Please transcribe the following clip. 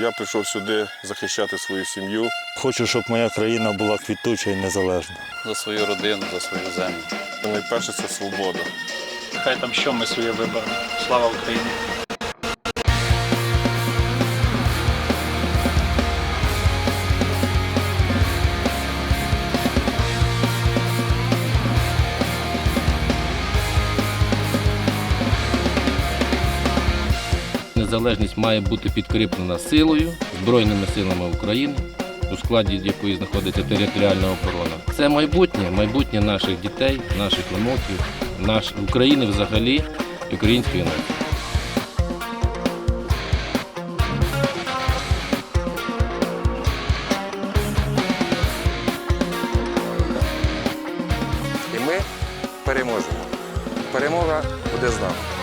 Я прийшов сюди захищати свою сім'ю. Хочу, щоб моя країна була квітуча і незалежна. за свою родину, за свою землю. Найперше це свобода. Хай там що ми своє виберемо. Слава Україні! незалежність має бути підкріплена силою, Збройними силами України, у складі якої знаходиться територіальна оборона. Це майбутнє, майбутнє наших дітей, наших внуків, наш України взагалі, української нації. І ми переможемо. Перемога буде з нами.